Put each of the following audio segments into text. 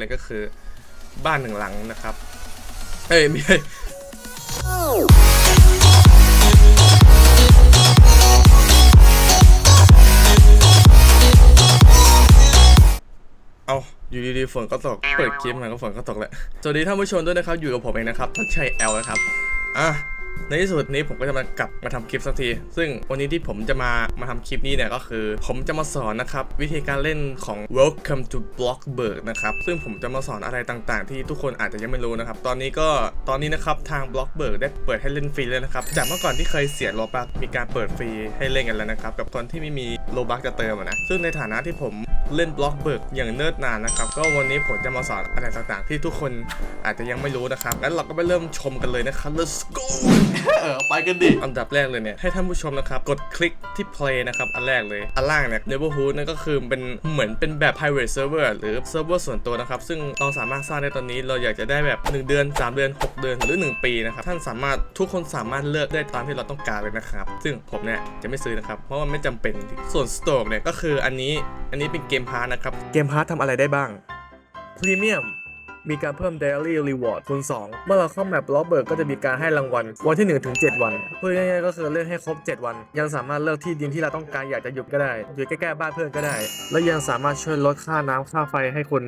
เลยก็คือ บ้านหนึ่งหลังนะครับ เอ้ยไม่ใช่เอาอยู่ดีๆฝนก็ตกเปิดคลิปมันก็ฝนก็ตกแหละสวัสดีท่านผู้ชมด้วยนะครับ อยู่กับผมเองนะครับทัชชัยแอลนะครับอะ ในที่สุดนี้ผมก็จะมากลับมาทำคลิปสักที ซึ่งวันนี้ที่ผมจะมามาทำคลิปนี้เนี่ยก็คือ ผมจะมาสอนนะครับ วิธีการเล่นของ Welcome to Blockberg นะครับ ซึ่งผมจะมาสอนอะไรต่างๆ ที่ทุกคนอาจจะยังไม่รู้นะครับ ตอนนี้ก็ตอนนี้นะครับ ทาง Blockberg ได้เปิดให้เล่นฟรีแล้วนะครับ จากเมื่อก่อนที่เคยเสียโลบักมีการเปิดฟรีให้เล่นกันแล้วนะครับ กับคนที่ไม่มีโลบักจะเติมนะซึ่งในฐานะที่ผม เล่นบล็อกเบิร์กอย่างเนิ่นนานนะครับ ก็วันนี้ผมจะมาสอนอะไรต่างๆ ที่ทุกคนอาจจะยังไม่รู้นะครับงั้นเราก็ไปเริ่มชมกันเลยนะครับ let's go เออไปกันดิ อันดับแรกเลยเนี่ยให้ท่านผู้ชมนะครับ กดคลิกที่ play นะครับ อันแรกเลย อันล่างเนี่ย neighborhood นั่นก็คือเป็นเหมือนเป็นแบบ private server หรือ server ส่วนตัวนะครับ ซึ่งเราสามารถสร้างได้ตอนนี้เราอยากจะได้แบบ 1 เดือน 3 เดือน 6 เดือนหรือ 1 ปีนะครับ ท่านสามารถทุกคนสามารถเลือกได้ตามที่เราต้องการเลยนะครับ ซึ่งผมเนี่ยจะไม่ซื้อนะครับ เพราะว่าไม่จำเป็นส่วน store เนี่ยก็คืออันนี้อันนี้เป็นเกมพาร์นะครับเกมพาร์ททำอะไรได้บ้างพรีเมียม มีการเพิ่ม Daily Reward คูณ2 เมื่อเราเข้าแมปล็อบเบิร์กก็จะมีการให้รางวัล วันที่1ถึง7วันเพูดง่ายๆก็คือเล่นให้ครบ 7 วัน ยังสามารถเลือกที่ดินที่เราต้องการอยากจะหยุดก็ได้อยู่ใกล้ๆบ้านเพื่อนก็ได้ และยังสามารถช่วยลดค่าน้ำค่าไฟให้คุณ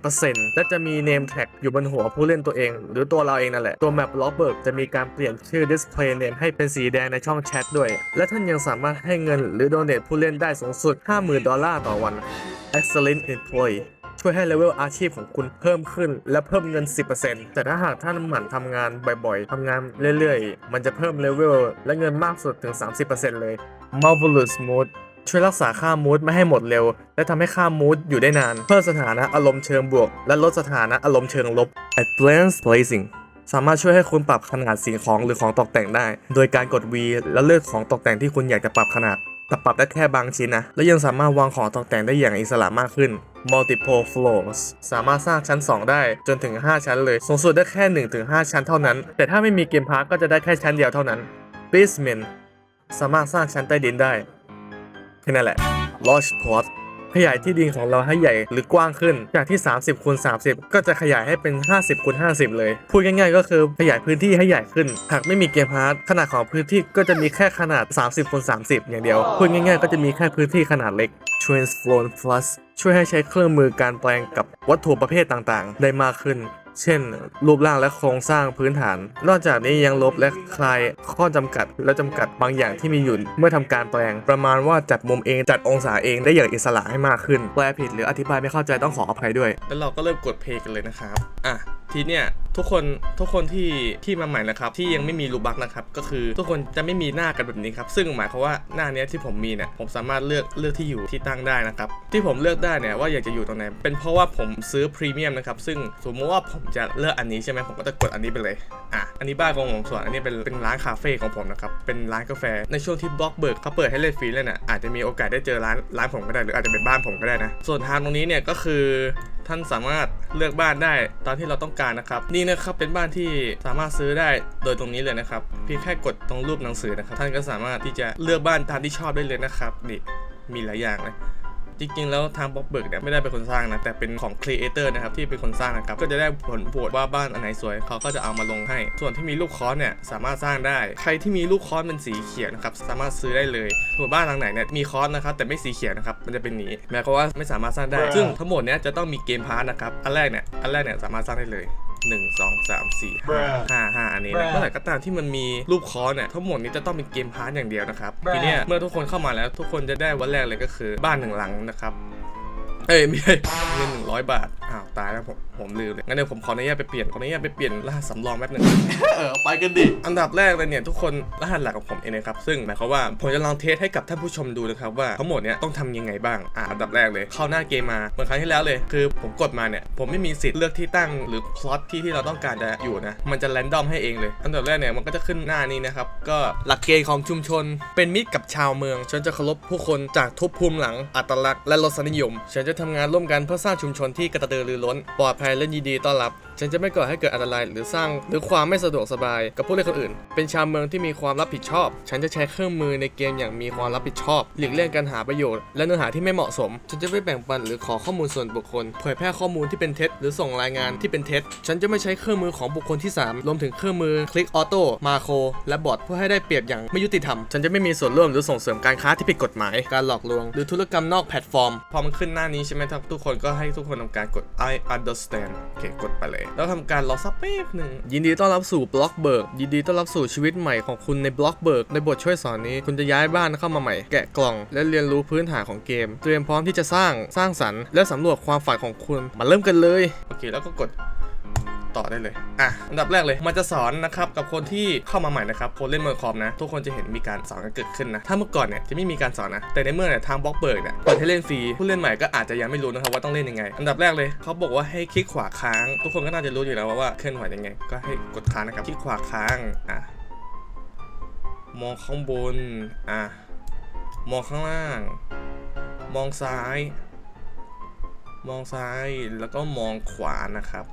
50%และจะมี Name Tag อยู่บนหัวผู้เล่นตัวเอง หรือตัวเราเองนั่นแหละตัวแมปล็อบเบิร์กจะมีการเปลี่ยนชื่อ Display Name ให้เป็นสีแดงในช่องแชทด้วย และท่านยังสามารถให้เงินหรือ Donate ผู้เล่นได้สูงสุด 50,000 ดอลลาร์ต่อวัน Excellent Employee ช่วยให้เลเวลอาชีพของคุณเพิ่มขึ้น และเพิ่มเงิน 10%แต่ถ้าหากท่านหมั่นทำงานบ่อยๆทำงานเรื่อยๆ มันจะเพิ่มเลเวลและเงินมากสุดถึง 30%เลย Marvelous Mood ช่วยรักษาค่ามูดไม่ให้หมดเร็ว และทำให้ค่ามูดอยู่ได้นาน เพิ่มสถานะอารมณ์เชิงบวก และลดสถานะอารมณ์เชิงลบ Advanced Placing สามารถช่วยให้คุณปรับขนาดสิ่งของหรือของตกแต่งได้ โดยการกด V แล้วเลือกของตกแต่งที่คุณอยากจะปรับขนาด แต่ปรับได้แค่บางชิ้นนะ และยังสามารถวางของตกแต่งได้อย่างอิสระมากขึ้น multiple floors สามารถสร้างชั้น 2 ได้จนถึง 5 ชั้นเลย สูงสุดได้แค่ 1-5 ชั้นเท่านั้น แต่ถ้าไม่มีเกมพาร์ก็จะได้แค่ชั้นเดียวเท่านั้น basement สามารถสร้างชั้นใต้ดินได้แค่นั้นแหละ lodge pod ขยายที่ดินของเราให้ใหญ่หรือกว้างขึ้น จากที่ 30คูณ30 ก็จะขยายให้เป็น 50คูณ50 เลย พูดง่ายๆ ก็คือขยายพื้นที่ให้ใหญ่ขึ้น หากไม่มีเกมพาร์ทขนาดของพื้นที่ก็จะมีแค่ขนาด 30คูณ30 อย่างเดียว พูดง่ายๆ ก็จะมีแค่พื้นที่ขนาดเล็ก transform Plus ช่วยให้ใช้เครื่องมือการแปลงกับวัตถุประเภทต่างๆ ได้มากขึ้น เช่น รูปร่างและโครงสร้างพื้นฐาน นอกจากนี้ยังลบและคลายข้อจำกัดและจำกัดบางอย่างที่มีอยู่เมื่อทำการแปลง ประมาณว่าจัดมุมเองจัดองศาเองได้อย่างอิสระให้มากขึ้น แปลผิดหรืออธิบายไม่เข้าใจต้องขออภัยด้วย แล้วเราก็เริ่มกดเพลงกันเลยนะครับ อะ ทีเนี้ย ทุกคนทุกคนที่ที่มาใหม่นะครับที่ยังไม่มีรูบักนะครับก็คือทุกคนจะไม่มีหน้ากันแบบนี้ครับซึ่งหมายความว่าหน้าเนี้ยที่ผมมีเนี่ยผมสามารถเลือกเลือกที่อยู่ที่ตั้งได้นะครับที่ผมเลือกได้เนี่ยว่าอยากจะอยู่ตรงไหนเป็นเพราะว่าผมซื้อพรีเมียมนะครับซึ่งสมมติว่าผมจะเลือกอันนี้ใช่ไหมผมก็จะกดอันนี้ไปเลยอะอันนี้บ้านของผมส่วนอันนี้เป็นเป็นร้านคาเฟ่ของผมนะครับเป็นร้านกาแฟในช่วงที่บล็อกเบิร์กเขาเปิดให้เล่นฟรีเลยเนี่ยอาจจะมีโอกาสได้เจอร้านร้านผมก็ได้หรืออาจจะเป็นบ้านผมก็ได้นะส่วนทางตรงนี้เนี่ยก็คือท่านสามารถเลือกบ้านได้ตามที่เราต้องการนะครับนีนะครับเป็นบ้านที่สามารถซื้อได้โดยตรงนี้เลยนะครับเพียงแค่กดตรงรูปหนังสือนะครับ ท่านก็สามารถที่จะเลือกบ้านตามที่ชอบได้เลยนะครับนี่มีหลายอย่างเลยจริงๆ แล้วทางบล็อกเบิร์กเนี่ยไม่ได้เป็นคนสร้างนะ แต่เป็นของครีเอเตอร์นะครับที่เป็นคนสร้างนะครับ ก็จะได้ผลโหวตว่าบ้านอันไหนสวยเขาก็จะเอามาลงให้ ส่วนที่มีลูกคอสเนี่ยสามารถสร้างได้ ใครที่มีลูกคอสเป็นสีเขียวนะครับสามารถซื้อได้เลยส่วนบ้านหลังไหนเนี่ยมีคอสนะครับแต่ไม่สีเขียวนะครับมันจะเป็นหนีหมายความว่าไม่สามารถสร้างได้ ซึ่งทั้งหมดเนี้ยจะต้องมีเกมพาร์ทนะครับอันแรกเนี่ยอันแรกเนี่ยสามารถสร้างได้เลย หนึ่งสองสามสี่ห้าห้าห้าอันนี้นะเมื่อไหร่ก็ตามที่มันมีรูปคอร์สเนี่ยทั้งหมดนี้จะต้องเป็นเกมพาร์ทอย่างเดียวนะครับทีเนี้ยเมื่อทุกคนเข้ามาแล้วทุกคนจะได้วันแรกเลยก็คือบ้านหนึ่งหลังนะครับ เอ้ยไม่ใช่เงินหนึ่งร้อยบาท อ้าวตายแล้วผมผมลืมเลย งั้นเดี๋ยวผมขออนุญาตไปเปลี่ยนขออนุญาตไปเปลี่ยนรหัสสำรองแป๊บหนึง เออไปกันดิ อันดับแรกเลยเนี่ยทุกคนรหัสหลักของผมเองนะครับ ซึ่งหมายความว่าผมจะลองเทสให้กับท่านผู้ชมดูนะครับว่าทั้งหมดเนี่ยต้องทำยังไงบ้างอ่าอันดับแรกเลย เข้าหน้าเกมมาเหมือนครั้งที่แล้วเลย คือผมกดมาเนี่ยผมไม่มีสิทธิ์เลือกที่ตั้งหรือพล็อตที่ที่เราต้องการจะอยู่นะมันจะแรนดอมให้เองเลย อันดับแรกเนี่ยมันก็จะขึ้นหน้านี้นะครับก็หลักเกณฑ์ของชุมชน เป็นมิตรกับชาวเมืองฉันจะเคารพผู้คนจากทุกภูมิหลังอัตลักษณ์และรสนิยมฉันจะจะทำงานร่วมกันเพื่อสร้างชุมชนที่กระตือรือร้น ปลอดภัยและยินดีต้อนรับ ฉันจะไม่ก่อให้เกิดอันตรายหรือสร้างหรือความไม่สะดวกสบายกับผู้เล่นคนอื่น เป็นชาวเมืองที่มีความรับผิดชอบ ฉันจะใช้เครื่องมือในเกมอย่างมีความรับผิดชอบหลีกเลี่ยงการหาประโยชน์และเนื้อหาที่ไม่เหมาะสม ฉันจะไม่แบ่งปันหรือขอข้อมูลส่วนบุคคล เผยแพร่ข้อมูลที่เป็นเท็จ หรือส่งรายงานที่เป็นเท็จ ฉันจะไม่ใช้เครื่องมือของบุคคลที่ 3 รวมถึงเครื่องมือคลิกออโต้มาโคและบอทเพื่อให้ได้เปรียบอย่างไม่ยุติธรรม ฉันจะไม่มีส่วนร่วมหรือส่งเสริมการค้าที่ผิดกฎหมาย การหลอกลวง หรือธุรกรรมนอกแพลตฟอร์ม พอมันขึ้นหน้านี้ใช่ไหมครับทุกคนก็ให้ทุกคนทำการกด I understand โอเคกดไปเลยแล้วทำการรอสักแป๊บหนึ่งยินดีต้อนรับสู่บล็อกเบิร์กยินดีต้อนรับสู่ชีวิตใหม่ของคุณในบล็อกเบิร์กในบทช่วยสอนนี้ คุณจะย้ายบ้านเข้ามาใหม่ แกะกล่อง และเรียนรู้พื้นฐานของเกม เตรียมพร้อมที่จะสร้างสร้างสรรค์ และสำรวจความฝันของคุณมาเริ่มกันเลยโอเคแล้วก็กด ต่อได้เลยอะอันดับแรกเลยมันจะสอนนะครับกับคนที่เข้ามาใหม่นะครับคนเล่นเมืองคอมนะ ทุกคนจะเห็นมีการสอนกันเกิดขึ้นนะถ้าเมื่อก่อนเนี่ยจะไม่มีการสอนนะแต่ในเมื่อเนี่ยทางบล็อกเบิร์กเนี่ยเปิดให้เล่นฟรีผู้เล่นใหม่ก็อาจจะยังไม่รู้นะครับว่าต้องเล่นยังไง อันดับแรกเลยเขาบอกว่าให้คลิกขวาค้าง ทุกคนก็น่าจะรู้อยู่แล้วว่าว่าเคลื่อนไหวยังไง ก็ให้กดค้างนะครับคลิกขวาค้างอะมองข้างบนอะมองข้างล่าง มองซ้าย มองซ้ายแล้วก็มองขวานะครับ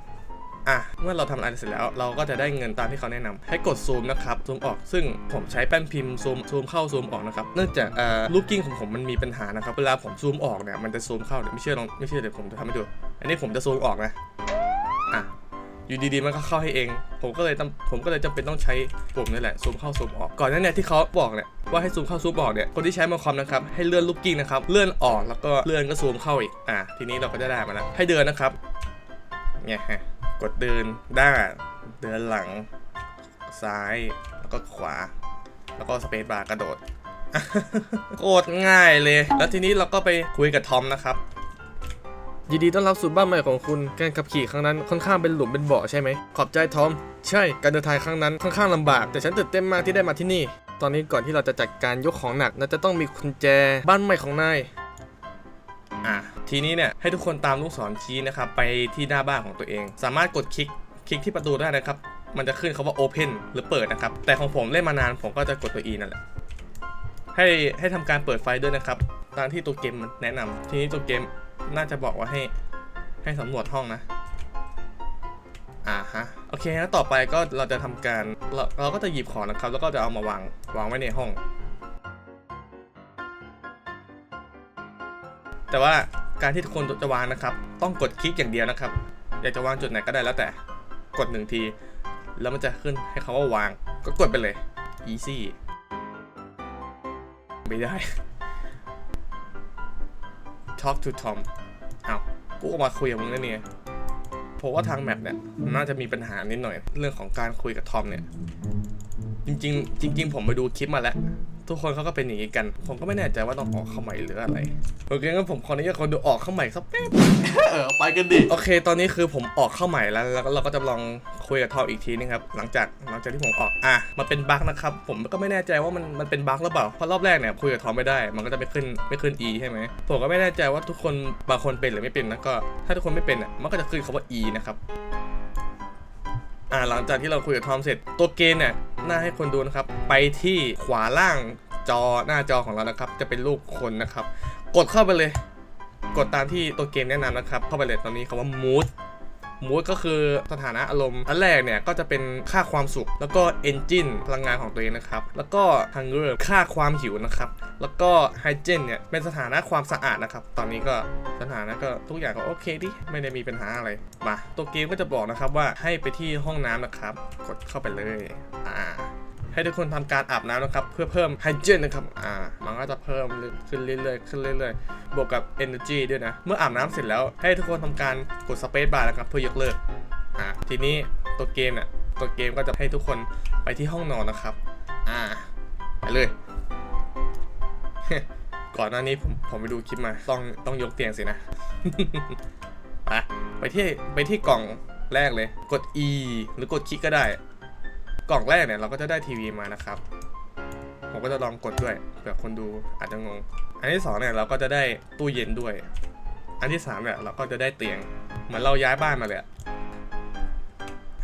อะเมื่อเราทำอะไรเสร็จแล้ว เราก็จะได้เงินตามที่เขาแนะนำให้กดซูมนะครับซูมออกซึ่งผมใช้แป้นพิมพ์ซูมซูมเข้าซูมออกนะครับเนื่องจากลูกกิ้งของผมมันมีปัญหานะครับเวลาผมซูมออกเนี่ยมันจะซูมเข้าเดี๋ยวไม่เชื่อลองไม่เชื่อเดี๋ยวผมจะทำให้ดู อันนี้ผมจะซูมออกนะอะอยู่ดีๆมันก็เข้าให้เอง ผมก็เลยผมก็เลยจำเป็นต้องใช้ปุ่มนี่แหละซูมเข้าซูมออกก่อนหน้าเนี่ยที่เขาบอกเนี่ยว่าให้ซูมเข้าซูมออกเนี่ยคนที่ใช้มาคอมนะครับให้เลื่อนลูกกิ้งนะครับเลื่อนออกแล้วก็เลื่อนก็ซูมเข้าอีกอะทีนี้เราก็จะได้มาแล้วให้เดินนะครับเนี่ยฮะ กดเดินหน้า เดินหลัง ซ้าย แล้วก็ขวา แล้วก็สเปซบาร์กระโดด โคตรง่ายเลย แล้วทีนี้เราก็ไปคุยกับทอมนะครับ ยินดีต้อนรับสู่บ้านใหม่ของคุณการขับขี่ครั้งนั้นค่อนข้างเป็นหลุมเป็นบ่อใช่ไหม ขอบใจทอม ใช่ การเดินทางครั้งนั้นค่อนข้างลำบาก แต่ฉันตื่นเต้นมากที่ได้มาที่นี่ ตอนนี้ก่อนที่เราจะจัดการยกของหนักน่าจะต้องมีกุญแจบ้านใหม่ของนาย อะ ทีนี้เนี่ยให้ทุกคนตามลูกศรชี้นะครับไปที่หน้าบ้านของตัวเอง สามารถกดคลิกคลิกที่ประตูได้นะครับ มันจะขึ้นคาว่า Open หรือเปิดนะครับ แต่ของผมเล่นมานานผมก็จะกดตัว E นั่นแหละให้ให้ทำการเปิดไฟด้วยนะครับ ตามที่ตัวเกมมันแนะนำทีนี้ตัวเกมน่าจะบอกว่าให้ให้สำรวจห้องนะอ่าฮะโอเคแล้วต่อไปก็เราจะทำการเราเราก็จะหยิบของนะครับ แล้วก็จะเอามาวางวางไว้ในห้อง แต่ว่า การที่ทุกคนจะวางนะครับ ต้องกดคลิกอย่างเดียวนะครับ อยากจะวางจุดไหนก็ได้แล้วแต่กดหนึ่งที แล้วมันจะขึ้นให้เขาว่าวาง ก็กดไปเลย easy ไม่ได้ talk to Tom เอากูออกมาคุยกับมึงแล้วเนี่ยผมว่าทางแมปเนี่ยนน่าจะมีปัญหานิดหน่อย เรื่องของการคุยกับทอมเนี่ย จริง ๆ จริง ๆ ผมไปดูคลิปมาแล้ว ทุกคนเขาก็เป็นอย่างนี้กัน ผมก็ไม่แน่ใจว่าต้องออกเข้าใหม่หรืออะไร โอเคงั้นผมขออนุญาตคนดูออกเข้าใหม่สักแป๊บ เออไปกันดิ โอเค ตอนนี้คือผมออกเข้าใหม่แล้ว แล้วก็เราก็จะลองคุยกับทอมอีกทีนึงครับ หลังจากหลังจากที่ผมออก อะ มันเป็นบั๊กนะครับ ผมก็ไม่แน่ใจว่ามันมันเป็นบั๊กหรือเปล่า เพราะรอบแรกเนี่ยคุยกับทอมไม่ได้ มันก็จะไม่ขึ้นไม่ขึ้น E ใช่ไหม ผมก็ไม่แน่ใจว่าทุกคนบางคนเป็นหรือไม่เป็นนะก็ ถ้าทุกคนไม่เป็นอะ มันก็จะขึ้นคำว่า E นะครับ อ่าหลังจากที่เราคุยกับทอมเสร็จ ตัวเกมเนี่ยน่าให้คนดูนะครับ ไปที่ขวาล่างจอหน้าจอของเรานะครับ จะเป็นรูปคนนะครับ กดเข้าไปเลย กดตามที่ตัวเกมแนะนำนะครับ เข้าไปเลยตอนนี้คำว่า mood มูดก็คือสถานะอารมณ์อันแรกเนี่ยก็จะเป็นค่าความสุข แล้วก็เอนจินพลังงานของตัวเองนะครับ แล้วก็ฮังเกอร์ค่าความหิวนะครับแล้วก็ไฮเจนเนี่ยเป็นสถานะความสะอาดนะครับ ตอนนี้ก็สถานะก็ทุกอย่างก็โอเคดิไม่ได้มีปัญหาอะไรมาตัวเกมก็จะบอกนะครับว่าให้ไปที่ห้องน้ำนะครับ กดเข้าไปเลยอ่า ให้ทุกคนทำการอาบน้ำนะครับ เพื่อเพิ่มไฮเจนนะครับ อ่า มันก็จะเพิ่มขึ้นเรื่อยๆ ขึ้นเรื่อยๆ บวกกับ energy ด้วยนะ เมื่ออาบน้ำเสร็จแล้วให้ทุกคนทำการกด space bar นะครับ เพื่อยกเลิก อ่า ทีนี้ตัวเกมเนี่ย ตัวเกมก็จะให้ทุกคนไปที่ห้องนอนนะครับ อ่า ไปเลย ก่อนหน้านี้ผมผมไปดูคลิปมา ต้องต้องยกเตียงสินะไปไปที่ไปที่กล่องแรกเลย กด E หรือกดคลิกก็ได้ กล่องแรกเนี่ยเราก็จะได้ทีวีมานะครับ ผมก็จะลองกดด้วยเผื่อคนดูอาจจะงง อันที่สองเนี่ยเราก็จะได้ตู้เย็นด้วย อันที่สามเนี่ยเราก็จะได้เตียง เหมือนเราย้ายบ้านมาเลย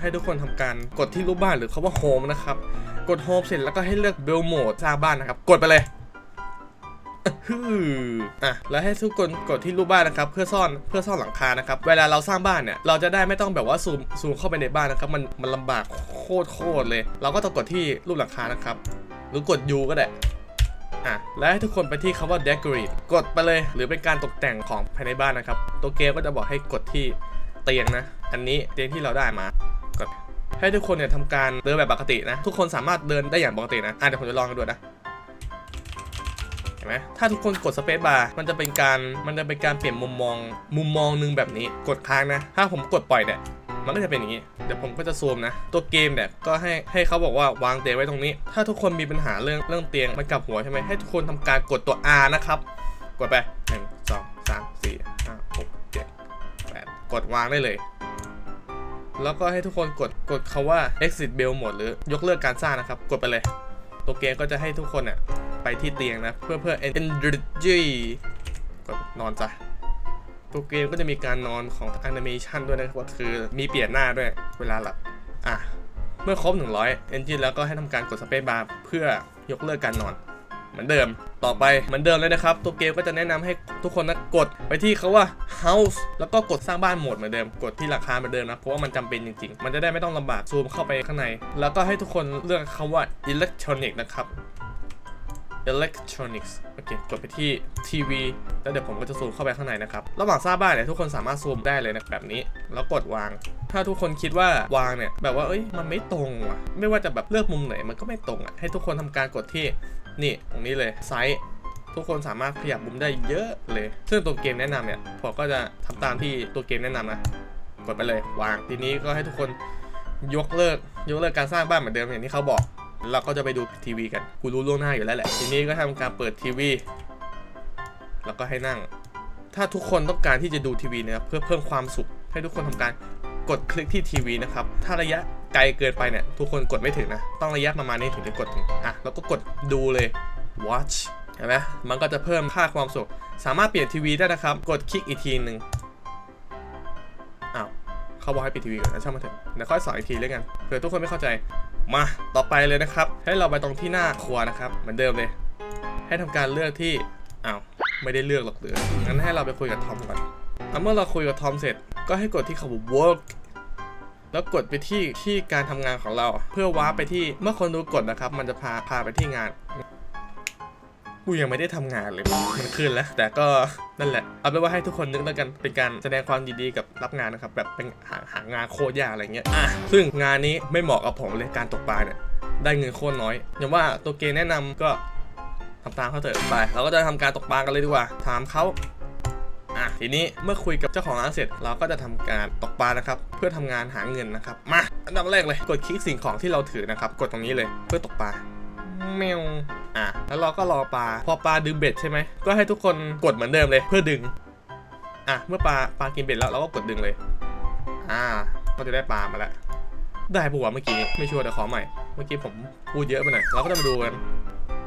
ให้ทุกคนทำการกดที่รูปบ้านหรือคาว่าโฮมนะครับ กดโฮมเสร็จแล้วก็ให้เลือกเบลโหมดสร้างบ้านนะครับ กดไปเลย ฮืออะแล้วให้ทุกคนกดที่รูปบ้านนะครับ เพื่อซ่อนเพื่อซ่อนหลังคานะครับ เวลาเราสร้างบ้านเนี่ย เราจะได้ไม่ต้องแบบว่าซูมซูมเข้าไปในบ้านนะครับ มันมันลำบากโคตรโคตรเลย เราก็ต้องกดที่รูปหลังคานะครับ หรือกด U ก็ได้อะแล้วให้ทุกคนไปที่คำว่า decorate กดไปเลย หรือเป็นการตกแต่งของภายในบ้านนะครับ ตัวเกมก็จะบอกให้กดที่เตียงนะ อันนี้เตียงที่เราได้มากดให้ทุกคนเนี่ยทำการเดินแบบปกตินะ ทุกคนสามารถเดินได้อย่างปกตินะอะเดี๋ยวผมจะลองกันดูนะ ห็นไหมถ้าทุกคนกดสเปซบาร์มันจะเป็นการมันจะเป็นการเปลี่ยนมุมมอง มุมมองหนึงแบบนี้กดค้างนะ ถ้าผมกดปล่อยเนี่ยมันก็จะเป็นอย่างนี้ เดี๋ยวผมก็จะซูมนะ ตัวเกมเนี่ยก็ให้ให้เขาบอกว่าวางเตียงไว้ตรงนี้ ถ้าทุกคนมีปัญหาเรื่องเรื่องเตียงมันกลับหัวใช่ไหมให้ทุกคนทำการกดตัว R นะครับ กดไปหนึ่งสองสามสี่ห้าหกเจ็ดแปดกดวางได้เลย แล้วก็ให้ทุกคนกดกดคาว่า exit bell หมดหรือยกเลิกการสร้างนะครับ กดไปเลย ตัวเกมก็จะให้ทุกคนเนี่ย ไปที่เตียงนะ เพื่อเพื่อ energy กดนอนจ้ะตัวเกมก็จะมีการนอนของ animation ด้วยนะครับก็คือมีเปลี่ยนหน้าด้วยเวลาหลับอะเมื่อครบ 100 engine แล้วก็ให้ทำการกด space bar เพื่อยกเลิกการนอนเหมือนเดิม ต่อไปเหมือนเดิมเลยนะครับ ตัวเกมก็จะแนะนำให้ทุกคนนะกดไปที่เขาว่า house แล้วก็กดสร้างบ้านโหมดเหมือนเดิม กดที่ราคาเหมือนเดิมนะ เพราะว่ามันจำเป็นจริง ๆ มันจะได้ไม่ต้องลำบากซูมเข้าไปข้างใน แล้วก็ให้ทุกคนเลือกคำว่า electronic นะครับ electronics โอเค กดไปที่ทีวีแล้วเดี๋ยวผมก็จะซูมเข้าไปข้างในนะครับ ระหว่างสร้างบ้านเนี่ยทุกคนสามารถซูมได้เลยนะแบบนี้ แล้วกดวาง ถ้าทุกคนคิดว่าวางเนี่ย แบบว่าเอ้ยมันไม่ตรงว่ะ ไม่ว่าจะแบบเลือกมุมไหนมันก็ไม่ตรงอะ ให้ทุกคนทำการกดที่นี่ตรงนี้เลยไซส์ทุกคนสามารถขยับมุมได้เยอะเลย ซึ่งตัวเกมแนะนำเนี่ยผมก็จะทำตามที่ตัวเกมแนะนำนะ กดไปเลยวางทีนี้ก็ให้ทุกคนยกเลิกยกเลิกการสร้างบ้านเหมือนเดิมอย่างที่เขาบอก เราก็จะไปดูทีวีกันกูรู้ล่วงหน้าอยู่แล้วแหละ ทีนี้ก็ทำการเปิดทีวี แล้วก็ให้นั่ง ถ้าทุกคนต้องการที่จะดูทีวีนะครับเพื่อเพิ่มความสุข ให้ทุกคนทำการกดคลิกที่ทีวีนะครับ ถ้าระยะไกลเกินไปเนี่ยทุกคนกดไม่ถึงนะ ต้องระยะประมาณนี้ถึงจะกดถึง อะ แล้วก็กดดูเลย watch เห็นไหมมันก็จะเพิ่มค่าความสุข สามารถเปลี่ยนทีวีได้นะครับ กดคลิกอีกทีหนึ่ง เขาบอกให้ปิดทีวีก่อนนะช่างมันเถอะเดี๋ยวค่อยสอนอีกทีแล้วกันเผื่อทุกคนไม่เข้าใจมาต่อไปเลยนะครับ ให้เราไปตรงที่หน้าครัวนะครับ เหมือนเดิมเลย ให้ทำการเลือกที่อ้าวไม่ได้เลือกหรอกเดืองั้นให้เราไปคุยกับทอมก่อนแล้วเมื่อเราคุยกับทอมเสร็จ ก็ให้กดที่คำว่า work แล้วกดไปที่ที่การทำงานของเรา เพื่อว้าไปที่เมื่อคนดูกดนะครับ มันจะพาพาไปที่งาน กูยังไม่ได้ทำงานเลย มันขึ้นแล้ว แต่ก็นั่นแหละ เอาเป็นว่าให้ทุกคนนึกแล้วกัน เป็นการแสดงความยินดีกับรับงานนะครับ แบบเป็นหาหางานโคตรยากอะไรเงี้ย อะ ซึ่งงานนี้ไม่เหมาะกับผมเลย การตกปลาเนี่ย ได้เงินโคตรน้อย อย่างว่าตัวเกมแนะนำก็ทำตามเขาเถอะ ไป เราก็จะทำการตกปลากันเลยดีกว่า ถามเขาอะทีนี้เมื่อคุยกับเจ้าของร้านเสร็จ เราก็จะทำการตกปลานะครับ เพื่อทำงานหาเงินนะครับ มา อันดับแรกเลย กดคลิกสิ่งของที่เราถือนะครับ กดตรงนี้เลยเพื่อตกปลา แมวอะแล้วเราก็รอปลา พอปลาดึงเบ็ดใช่ไหม ก็ให้ทุกคนกดเหมือนเดิมเลย เพื่อดึง อะ เมื่อปลาปลากินเบ็ดแล้วเราก็กดดึงเลย อ่า ก็จะได้ปลามาแล้ว ได้ปะวะเมื่อกี้ ไม่ชัวร์แต่ขอใหม่ เมื่อกี้ผมพูดเยอะไปหน่อย เราก็จะมาดูกัน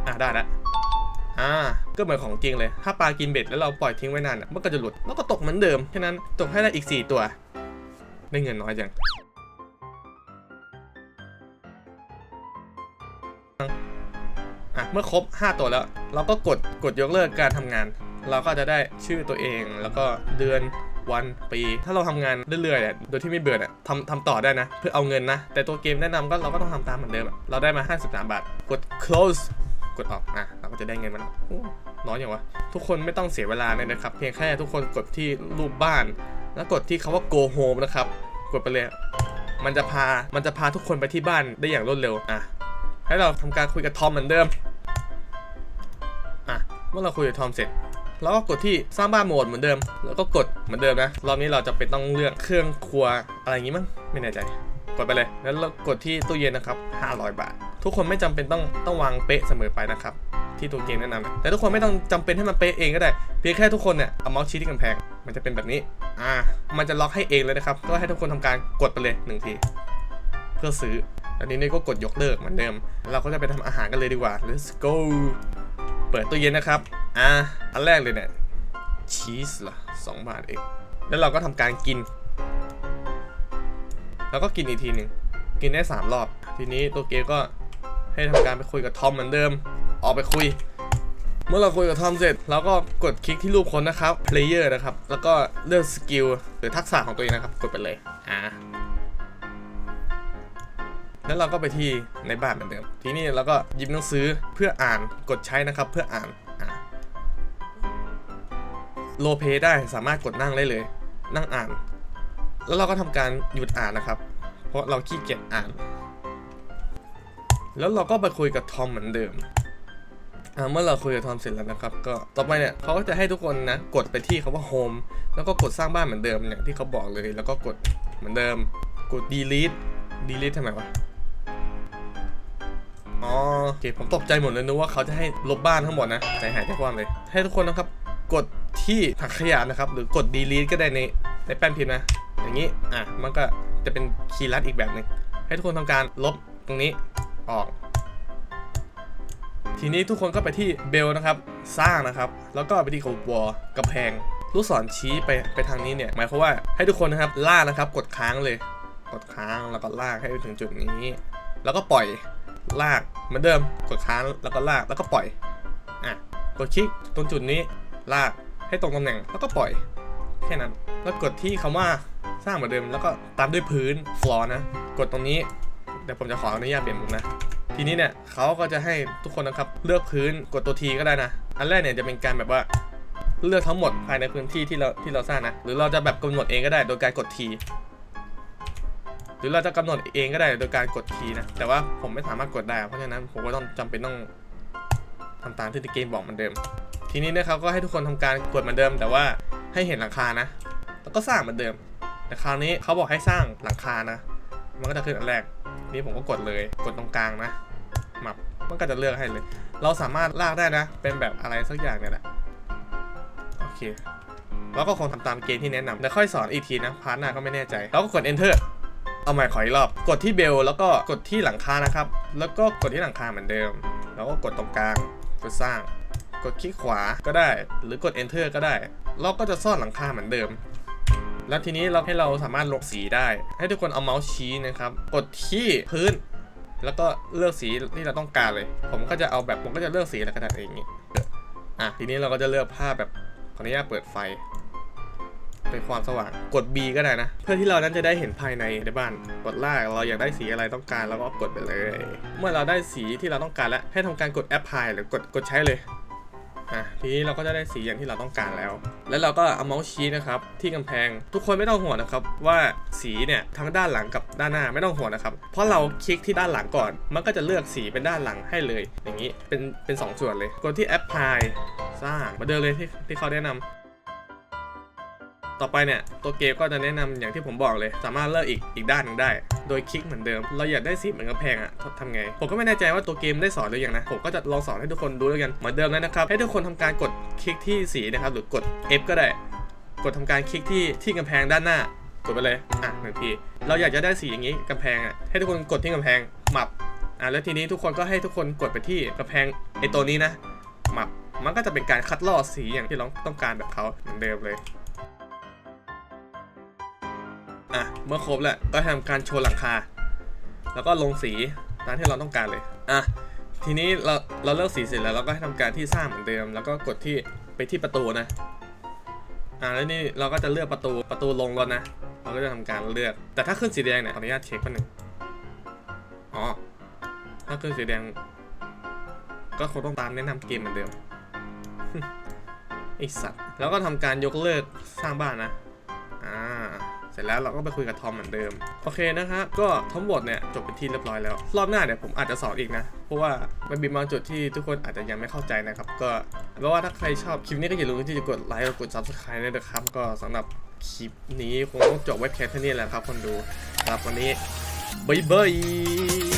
อะได้แล้วอ่า ก็เหมือนของจริงเลย ถ้าปลากินเบ็ดแล้วเราปล่อยทิ้งไว้นานอะมันก็จะหลุด แล้วก็ตกเหมือนเดิม แค่นั้น ตกให้ได้อีก 4 ตัว ได้เงินน้อยจังอะ เมื่อครบ 5 ตัวแล้ว เราก็กดกดยกเลิกการทำงาน เราก็จะได้ชื่อตัวเอง แล้วก็เดือนวันปี ถ้าเราทำงานเรื่อยๆเนี่ยโดยที่ไม่เบื่อเนี่ยทำทำต่อได้นะ เพื่อเอาเงินนะ แต่ตัวเกมแนะนำก็เราก็ต้องทำตามเหมือนเดิมเราได้มา 53 บาท กด close กดออกอะเราก็จะได้เงินมันโอ้น้อยอย่างวะ ทุกคนไม่ต้องเสียเวลาเลยนะครับ เพียงแค่ทุกคนกดที่รูปบ้าน แล้วกดที่คาว่า go home นะครับ กดไปเลย มันจะพา มันจะพาทุกคนไปที่บ้านได้อย่างรวดเร็ว อะ ให้เราทำการคุยกับทอมเหมือนเดิม เมื่อเราคุยกับทอมเสร็จเราก็กดที่สร้างบ้านโหมดเหมือนเดิม แล้วก็กดเหมือนเดิมนะ รอบนี้เราจะเป็นต้องเลือกเครื่องครัวอะไรอย่างงี้มั้ง ไม่แน่ใจ กดไปเลย แล้วเรากดที่ตู้เย็นนะครับ 500 บาท ทุกคนไม่จำเป็นต้องต้องวางเป๊ะเสมอไปนะครับ ที่ตัวเกมแนะนำแต่ทุกคนไม่ต้องจำเป็นให้มันเป๊ะเองก็ได้ เพียงแค่ทุกคนเนี่ยเอาเมาส์ชี้ที่กำแพง มันจะเป็นแบบนี้ อ่า มันจะล็อกให้เองเลยนะครับ ก็ให้ทุกคนทำการกดไปเลยหนึ่งที เพื่อซื้ออันนี้นี่ก็กดยกเลิกเหมือนเดิม เราก็จะไปทำอาหารกันเลยดีกว่า let's go เปิดตู้เย็นนะครับ อ่าอันแรกเลยเนี่ยชีสล่ะสองบาทเอง แล้วเราก็ทำการกิน แล้วก็กินอีกทีหนึ่ง กินได้สามรอบ ทีนี้ตัวเกมก็ให้ทำการไปคุยกับทอมเหมือนเดิม ออกไปคุย เมื่อเราคุยกับทอมเสร็จเราก็กดคลิกที่รูปคนนะครับ player นะครับ แล้วก็เลือกสกิลหรือทักษะของตัวเองนะครับ กดไปเลย อ่า แล้วเราก็ไปที่ในบ้านเหมือนเดิม ทีนี้เราก็หยิบหนังสือเพื่ออ่านกดใช้นะครับเพื่ออ่านโลเพได้สามารถกดนั่งได้เลย นั่งอ่าน แล้วเราก็ทำการหยุดอ่านนะครับ เพราะเราขี้เกียจอ่าน แล้วเราก็ไปคุยกับทอมเหมือนเดิมเมื่อเราคุยกับทอมเสร็จแล้วนะครับ ก็ต่อไปเนี่ยเขาก็จะให้ทุกคนนะกดไปที่คำว่า home แล้วก็กดสร้างบ้านเหมือนเดิมอย่างที่เขาบอกเลย แล้วก็กดเหมือนเดิม กด delete delete ทำไมวะ อ๋อโอเคผมตกใจหมดเลยนึกว่าเขาจะให้ลบบ้านทั้งหมดนะใจหายใจคว่ำเลย ให้ทุกคนนะครับกดที่ถังขยะนะครับ หรือกด delete ก็ได้ในในแป้นพิมพ์นะ อย่างนี้อะมันก็จะเป็นคีย์ลัดอีกแบบหนึ่งให้ทุกคนทำการลบตรงนี้ออก ทีนี้ทุกคนก็ไปที่เบลนะครับ สร้างนะครับ แล้วก็ไปที่ขวอกระแพงลูกศรชี้ไปไปทางนี้เนี่ย หมายความว่าให้ทุกคนนะครับลากนะครับ กดค้างเลย กดค้างแล้วก็ลากให้ไปถึงจุดนี้ แล้วก็ปล่อย ลากเหมือนเดิม กดค้างแล้วก็ลากแล้วก็ปล่อย อะ กดคลิกตรงจุดนี้ลากให้ตรงตำแหน่งแล้วก็ปล่อย แค่นั้น แล้วกดที่คำว่าสร้างเหมือนเดิม แล้วก็ตามด้วยพื้นฟลอร์นะ กดตรงนี้ เดี๋ยวผมจะขออนุญาตเปลี่ยนมุมนะ ทีนี้เนี่ยเขาก็จะให้ทุกคนนะครับเลือกพื้นกดตัวทีก็ได้นะ อันแรกเนี่ยจะเป็นการแบบว่าเลือกทั้งหมดภายในพื้นที่ที่เราที่เราสร้างนะ หรือเราจะแบบกำหนดเองก็ได้โดยการกดที หรือเราจะกำหนดเองก็ได้โดยการกดทีย์นะ แต่ว่าผมไม่สามารถกดได้ เพราะฉะนั้นผมก็ต้องจำเป็นต้องทำตามที่เกมบอกเหมือนเดิม ทีนี้นะครับก็ให้ทุกคนทำการกดเหมือนเดิม แต่ว่าให้เห็นหลังคานะ แล้วก็สร้างเหมือนเดิม แต่คราวนี้เขาบอกให้สร้างหลังคานะ มันก็จะขึ้นอันแรก นี่ผมก็กดเลย กดตรงกลางนะมับมันก็จะเลือกให้เลย เราสามารถลากได้นะ เป็นแบบอะไรสักอย่างเนี่ยแหละ โอเค แล้วก็คงทำตามเกณฑ์ที่แนะนำแต่ค่อยสอนอีกทีนะ พาร์ทหน้าก็ไม่แน่ใจ แล้วก็กด enter เอาใหม่ขออีกรอบ กดที่เบลแล้วก็กดที่หลังคานะครับ แล้วก็กดที่หลังคาเหมือนเดิม แล้วก็กดตรงกลางเพื่อสร้าง กดคลิกขวาก็ได้ หรือกด enter ก็ได้ เราก็จะซ่อนหลังคาเหมือนเดิม แล้วทีนี้เราให้เราสามารถลงสีได้ ให้ทุกคนเอาเมาส์ชี้นะครับ กดที่พื้น แล้วก็เลือกสีที่เราต้องการเลย ผมก็จะเอาแบบผมก็จะเลือกสีอะไรก็ได้อย่างนี้อะทีนี้เราก็จะเลือกภาพแบบขออนุญาตเปิดไฟ เป็นความสว่างกด B ก็ได้นะ เพื่อที่เรานั้นจะได้เห็นภายในในบ้านกดลากเราอยากได้สีอะไรต้องการแล้วก็กดไปเลย เมื่อเราได้สีที่เราต้องการแล้วให้ทำการกด Apply หรือกดกดใช้เลยอะทีนี้เราก็จะได้สีอย่างที่เราต้องการแล้ว แล้วเราก็เอาเมาส์ชี้นะครับที่กำแพง ทุกคนไม่ต้องห่วงนะครับว่าสีเนี่ยทั้งด้านหลังกับด้านหน้าไม่ต้องห่วงนะครับ เพราะเราคลิกที่ด้านหลังก่อน มันก็จะเลือกสีเป็นด้านหลังให้เลย อย่างนี้เป็นเป็นสองส่วนเลย กดที่ Apply สร้างมาเดินเลยที่ที่เขาแนะนำ ต่อไปเนี่ยตัวเกมก็จะแนะนำอย่างที่ผมบอกเลย สามารถเลือกอีกอีกด้านหนึ่งได้ โดยคลิกเหมือนเดิม เราอยากได้สีเหมือนกำแพงอะทำไง ผมก็ไม่แน่ใจว่าตัวเกมได้สอนหรือยังนะ ผมก็จะลองสอนให้ทุกคนดูแล้วกันเหมือนเดิมเลยนะครับ ให้ทุกคนทำการกดคลิกที่สีนะครับ หรือกด F ก็ได้ กดทำการคลิกที่ที่กำแพงด้านหน้ากดไปเลยอะหนึ่งทีเราอยากจะได้สีอย่างนี้กำแพงอะให้ทุกคนกดที่กำแพงหมับอะแล้วทีนี้ทุกคนก็ให้ทุกคนกดไปที่กำแพงไอ้ตัวนี้นะหมับมันก็จะเป็นการคัดลอกสีอย่างที่เราต้องการแบบเขาเหมือนเดิมเลย อะ เมื่อครบแล้ว ก็ทำการโชว์หลังคา แล้วก็ลงสีตามที่เราต้องการเลย อะ ทีนี้เราเราเลือกสีเสร็จแล้วเราก็ให้ทำการที่สร้างเหมือนเดิม แล้วก็กดที่ไปที่ประตูนะ อ่าแล้วนี่เราก็จะเลือกประตูประตูลงรถนะ เราก็จะทำการเลือก แต่ถ้าขึ้นสีแดงเนี่ยขออนุญาตเช็คแป๊บนึงอ๋อ ถ้าขึ้นสีแดง ก็คงต้องตามแนะนำเกมเหมือนเดิมไอสัตว์ แล้วก็ทำการยกเลิกสร้างบ้านนะ สร็จแล้วเราก็ไปคุยกับทอมเหมือนเดิม โอเคนะครับก็ทั้งหมดเนี่ยจบเป็นที่เรียบร้อยแล้ว รอบหน้าเนี่ยผมอาจจะสอนอีกนะ เพราะว่ามันมีบางจุดที่ทุกคนอาจจะยังไม่เข้าใจนะครับ ก็แปลว่าถ้าใครชอบคลิปนี้ก็อย่าลืมที่จะกดไลค์กด subscribe ด้วยนะครับ ก็สำหรับคลิปนี้คงต้องจบไว้แค่เท่านี้แหละครับคนดูสำหรับวันนี้บ๊ายบาย